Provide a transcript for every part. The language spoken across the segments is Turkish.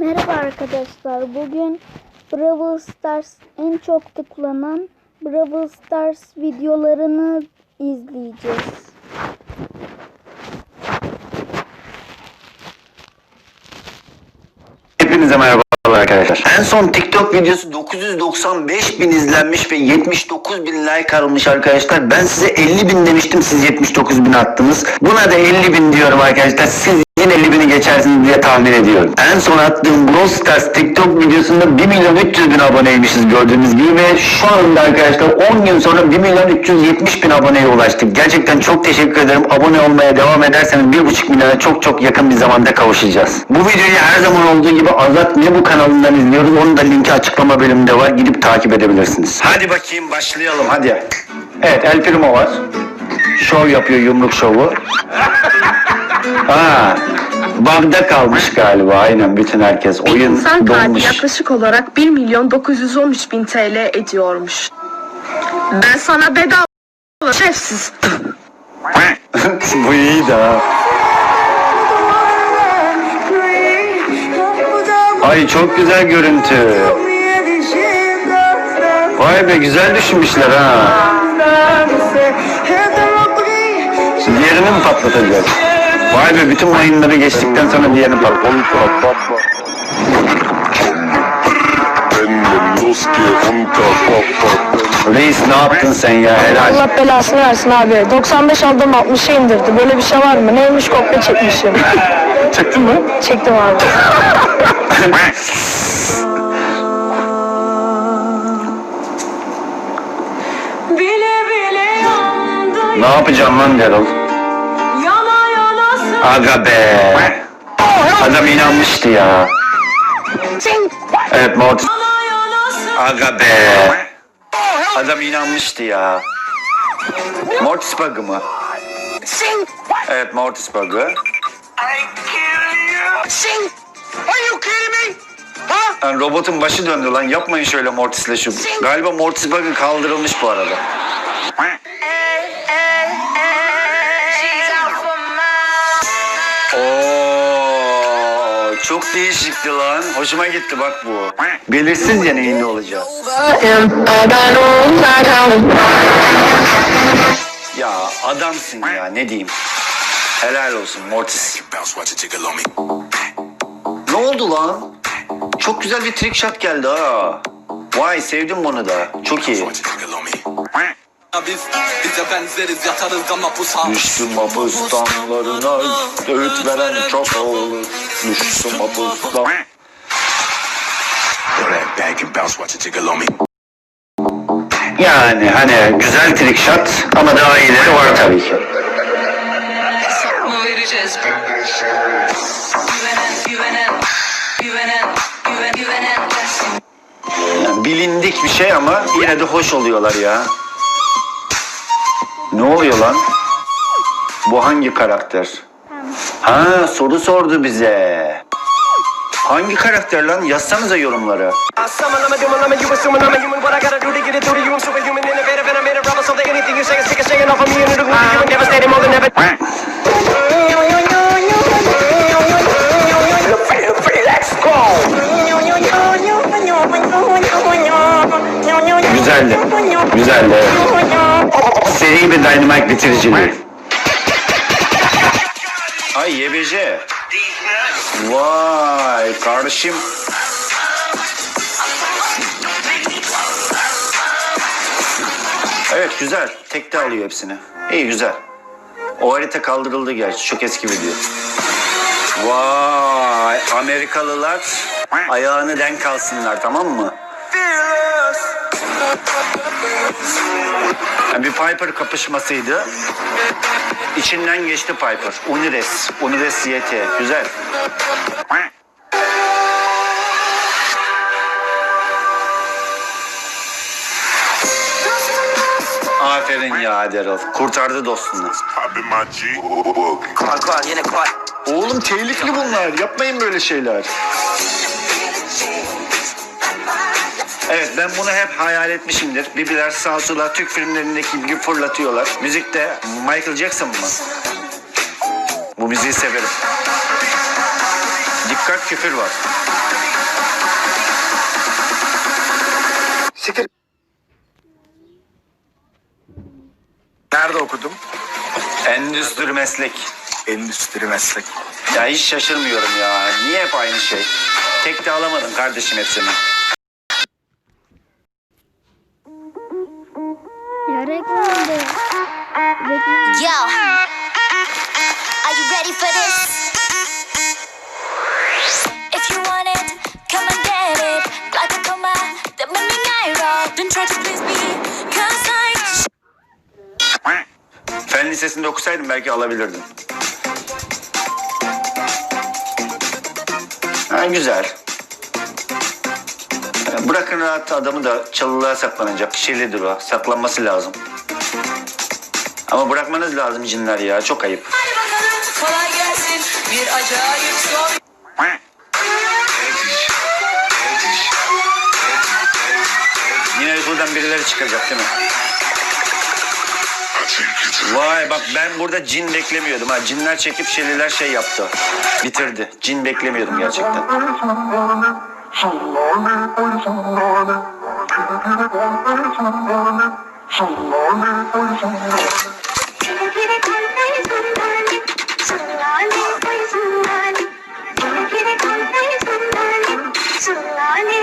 Merhaba arkadaşlar. Bugün Brawl Stars en çok tıklanan Brawl Stars videolarını izleyeceğiz. Hepinize merhaba arkadaşlar. En son TikTok videosu 995 bin izlenmiş ve 79 bin like almış arkadaşlar. Ben size 50 bin demiştim siz 79 bin attınız. Buna da 50 bin diyorum arkadaşlar. Siz yine 50 bini geçersiniz diye tahmin ediyorum. En son attığım Brawl Stars TikTok videosunda 1 milyon 300 bin aboneymişiz gördüğünüz gibi ve şu anda arkadaşlar 10 gün sonra 1 milyon 370 bin aboneye ulaştık. Gerçekten çok teşekkür ederim. Abone olmaya devam ederseniz 1,5 milyona çok çok yakın bir zamanda kavuşacağız. Bu videoyu her zaman olduğu gibi Azat Ne Bu kanalından izliyoruz. Onun da linki açıklama bölümünde var. Gidip takip edebilirsiniz. Hadi bakayım başlayalım hadi. Evet El Primo var. Şov yapıyor yumruk şovu. Ha, bug'da kalmış galiba aynen bütün herkes. Oyun İnsan kalbi donmuş. yaklaşık olarak 1 milyon 913 bin TL ediyormuş. Ben sana bedava şefsiz. Bu iyiydi ha. Ay çok güzel görüntü. Vay be güzel düşünmüşler ha. Diğerini mi patlatacağız? Vay be bütün mayınları geçtikten sonra diğerini papa. Reis ne yaptın sen ya helal. Allah belasını versin abi. 95 aldım 60'a indirdi. Böyle bir şey var mı? Neymiş kopya çekmişim. Çektin mi? Çektim abi. Ne yapacağım lan Daryl? Aga be. Adam inanmıştı ya. Evet sığ- Aga be. Adam inanmıştı ya. Mortis bug'ı mı? Evet Mortis bug'ı. Lan robotun başı döndü lan. Yapmayın şöyle Mortis'le şu. Galiba Mortis bug'ı kaldırılmış bu arada. Çok değişikti lan. Hoşuma gitti bak bu. Belirsiz ya neyin ne olacağı. Ya adamsın ya ne diyeyim. Helal olsun Mortis. Ne oldu lan? Çok güzel bir trick shot geldi ha. Vay sevdim bunu da. Çok iyi. Biz bize benzeriz yatarız ama pusa Düştüm hapustanlarına öğüt veren çok olur. Düştüm me. Yani hani güzel trick shot ama daha iyileri var tabii ki. Hesap mı vereceğiz? Güvenen, güvenen, güvenen, güven, güvenen dersin. Yani bilindik bir şey ama yine de hoş oluyorlar ya. Ne oluyor lan? Bu hangi karakter? Ha soru sordu bize. Hangi karakter lan? Yazsanıza. Let's Güzeldi. Güzeldi. Seri bir Dynamite bitiriciliği. Ay YBC. Vay kardeşim. Evet güzel. Tekte alıyor hepsini. İyi güzel. O harita kaldırıldı gerçi. Çok eski video. Vay Amerikalılar ayağını denk alsınlar tamam mı? Yani bir Piper kapışmasıydı. İçinden geçti Piper. Unires. Unires YT. Güzel. Aferin ya Daryl. Kurtardı dostunu. Quad, quad, yine quad. Oğlum tehlikeli bunlar. Yapmayın böyle şeyler. Evet ben bunu hep hayal etmişimdir. Bibiler sola Türk filmlerindeki gibi fırlatıyorlar. Müzikte Michael Jackson mı? Bu müziği severim. Dikkat küfür var. Siktir. Nerede okudum? Endüstri meslek. Endüstri meslek. Ya hiç şaşırmıyorum ya. Niye hep aynı şey? Tek de alamadın kardeşim hepsini. Reklamda. Reklam. Yo, are you ready for this? If you want it, come and get it. Like a coma, the money night roll. Don't try to please me, cause I Fen lisesinde okusaydım belki alabilirdim. Ha, güzel. Ya, Bırakın rahat adamı da çalılığa saklanacak. Şeylidir o. Saklanması lazım. Ama bırakmanız lazım cinler ya. Çok ayıp. Hadi bakalım kolay gelsin. Bir acayip zor. Yine buradan birileri çıkacak değil mi? Vay bak ben burada cin beklemiyordum ha. Cinler çekip şeliler şey yaptı. Bitirdi. Cin beklemiyordum gerçekten.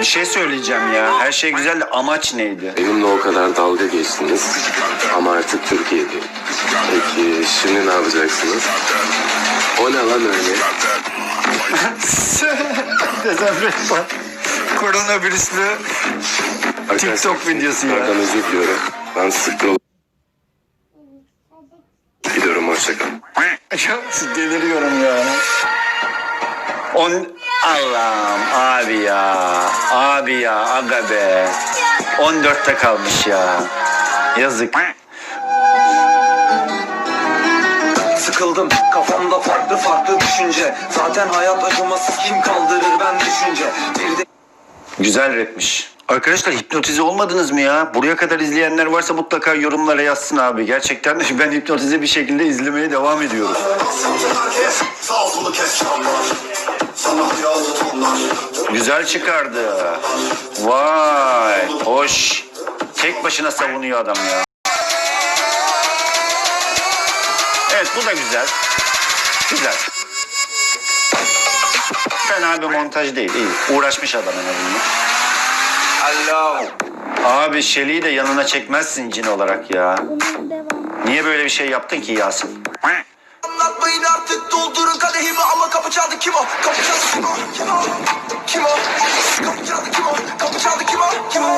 Bir şey söyleyeceğim ya. Her şey güzel de amaç neydi? Benimle o kadar dalga geçtiniz ama artık Türkiye'deyim. Peki şimdi ne yapacaksınız? O ne lan öyle? Dezenfektan. Koronavirüslü TikTok videosu ya. Arkadaşlardan özür diliyorum. Ben yol... Gidiyorum hoşçakalın. Deliriyorum ya. On Allah'ım abi ya. Abi ya aga be. 14'te kalmış ya. Yazık. Sıkıldım kafamda farklı farklı düşünce Zaten hayat acımasız kim kaldırır Güzel rapmiş. Arkadaşlar hipnotize olmadınız mı ya? Buraya kadar izleyenler varsa mutlaka yorumlara yazsın abi. Gerçekten ben hipnotize bir şekilde izlemeye devam ediyorum. Güzel çıkardı. Vay, hoş. Tek başına savunuyor adam ya. Evet bu da güzel. Güzel. Fena bir montaj değil. iyi. Uğraşmış adam en azından. Alo Abi Şeli'yi de yanına çekmezsin cin olarak ya. Niye böyle bir şey yaptın ki Yasin? Anlatmayın artık doldurun kadehimi ama kapı çaldı kim o? Kapı çaldı kim o? Kim o? Kim o? Kapı çaldı kim o? Kapı çaldı kim o? Kim o?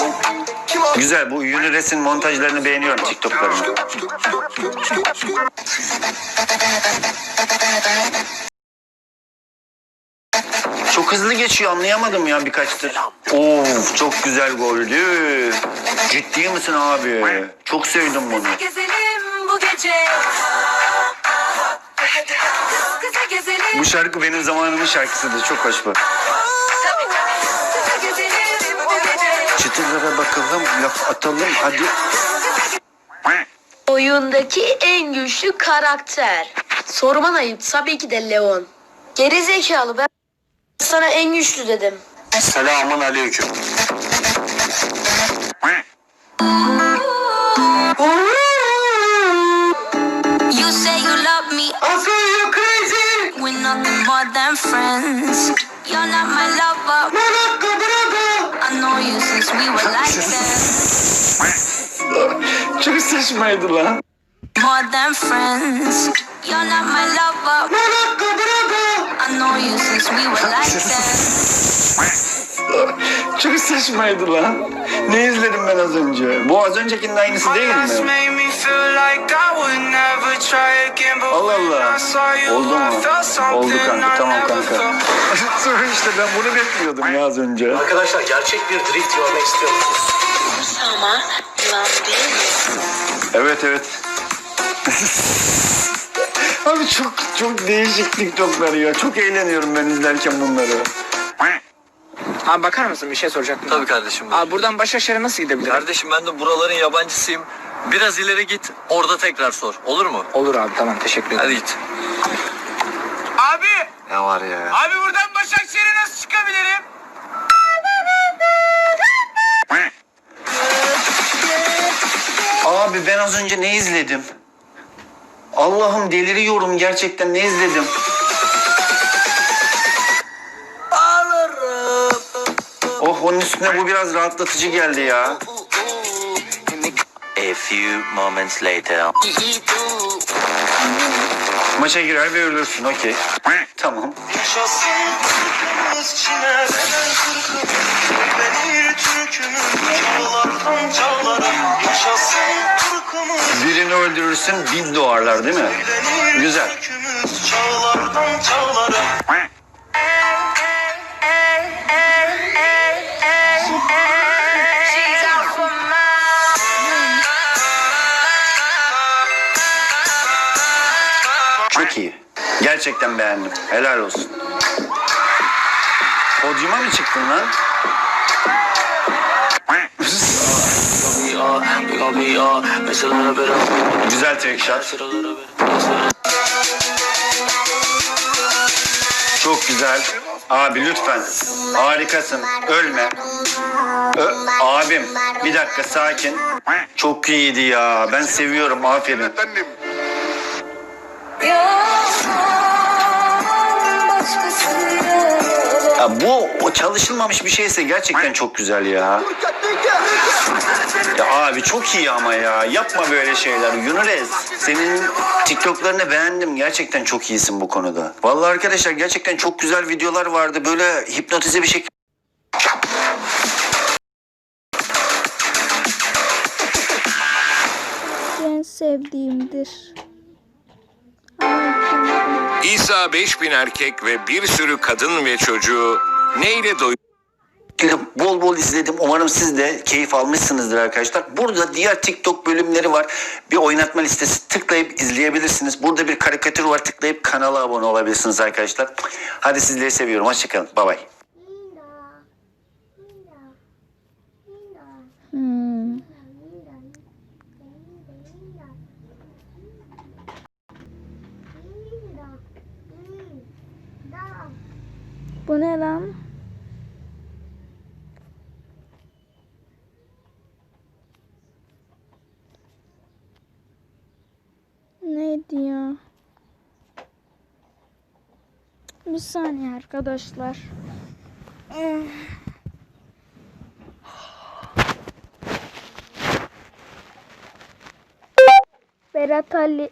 Kim o? Güzel bu Unires'in montajlarını beğeniyorum TikTok'larını. Çok hızlı geçiyor anlayamadım ya birkaçtır. Of çok güzel goldü. Ciddi misin abi? Çok sevdim bunu. Gezelim bu gece. Kız kıza gezelim. Bu şarkı benim zamanımın şarkısıdır. Çok hoş bu. Tabii tabii. Kıza gezelim bu gece. Çıtırlara bakalım, laf atalım hadi. Oyundaki en güçlü karakter. Sorman ayıp tabii ki de Leon. Geri zekalı ben sana en güçlü dedim. Selamun aleyküm. You say you love me. I say you're crazy. We're nothing more than friends. You're not my lover. I know you since we were like this. Çok saçmaydı lan. More than friends. You're not my lover. I know you since we were like this. Çok saçmaydı lan. Ne izledim ben az önce? Bu az öncekinin aynısı değil mi? Allah Allah. Oldu mu? Oldu kanka. Tamam kanka. Sonra işte ben bunu bekliyordum ya az önce. Arkadaşlar gerçek bir drift görmek istiyor musunuz? Ama yılan değil mi? Evet evet. Abi çok çok değişik TikTok'lar ya. Çok eğleniyorum ben izlerken bunları. Abi bakar mısın bir şey soracaktım. Tabii kardeşim. Abi buradan Başakşehir'e nasıl gidebilirim? Kardeşim ben de buraların yabancısıyım. Biraz ileri git orada tekrar sor. Olur mu? Olur abi tamam teşekkür ederim. Hadi git. Abi, Ne var ya? abi buradan Başakşehir'e nasıl çıkabilirim? Abi ben az önce ne izledim? Allah'ım deliriyorum gerçekten ne izledim? Oh onun üstüne bu biraz rahatlatıcı geldi ya. A few moments later. Maça girer ve ölürsün okey. Tamam. Birini öldürürsün bin doğarlar değil mi? Güzel. Çok iyi. Gerçekten beğendim. Helal olsun. Podyuma mı çıktın lan? Güzel tek. Çok güzel. Abi lütfen. Harikasın. Ölme. Ö- abim bir dakika sakin. Çok iyiydi ya. Ben seviyorum. Aferin. Ya bu o çalışılmamış bir şeyse gerçekten çok güzel ya. Ya abi çok iyi ama ya. Yapma böyle şeyler. Yunus senin TikTok'larını beğendim. Gerçekten çok iyisin bu konuda. Vallahi arkadaşlar gerçekten çok güzel videolar vardı. Böyle hipnotize bir şekilde En sevdiğimdir. İsa 5000 erkek ve bir sürü kadın ve çocuğu neyle doyuyor? bol bol izledim. Umarım siz de keyif almışsınızdır arkadaşlar. Burada diğer TikTok bölümleri var. Bir oynatma listesi tıklayıp izleyebilirsiniz. Burada bir karikatür var. Tıklayıp kanala abone olabilirsiniz arkadaşlar. Hadi sizleri seviyorum. Hoşçakalın. Bay bay. Bu ne lan? Neydi ya? Bir saniye arkadaşlar. Eh. Berat Ali